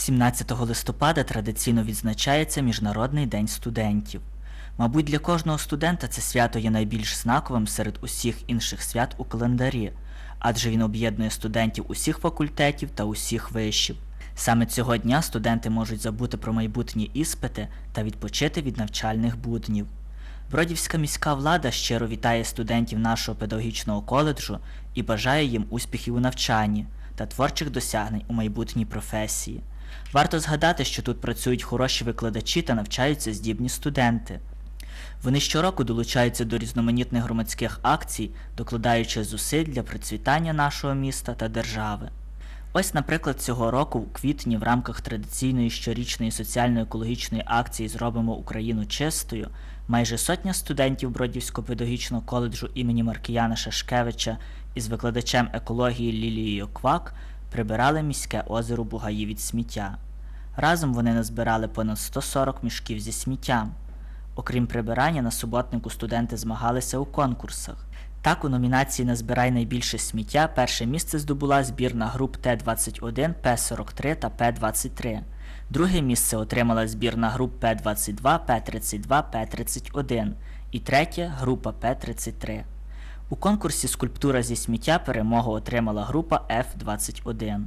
17 листопада традиційно відзначається Міжнародний день студентів. Мабуть, для кожного студента це свято є найбільш знаковим серед усіх інших свят у календарі, адже він об'єднує студентів усіх факультетів та усіх вишів. Саме цього дня студенти можуть забути про майбутні іспити та відпочити від навчальних буднів. Бродівська міська влада щиро вітає студентів нашого педагогічного коледжу і бажає їм успіхів у навчанні та творчих досягнень у майбутній професії. Варто згадати, що тут працюють хороші викладачі та навчаються здібні студенти. Вони щороку долучаються до різноманітних громадських акцій, докладаючи зусиль для процвітання нашого міста та держави. Ось, наприклад, цього року у квітні в рамках традиційної щорічної соціально-екологічної акції Зробимо Україну чистою майже сотня студентів Бродівського педагогічного коледжу імені Маркіяна Шашкевича із викладачем екології Лілією Квак прибирали міське озеро Бугаї від сміття. Разом вони назбирали понад 140 мішків зі сміттям. Окрім прибирання, на суботнику студенти змагалися у конкурсах. Так, у номінації Назбирай найбільше сміття перше місце здобула збірна груп Т-21, П-43 та П-23. Друге місце отримала збірна груп П-22, П-32, П-31 і третє група П-33. У конкурсі Скульптура зі сміття перемогу отримала група F-21.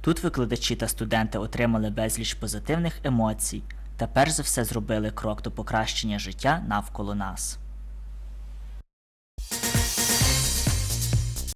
Тут викладачі та студенти отримали безліч позитивних емоцій та перш за все зробили крок до покращення життя навколо нас.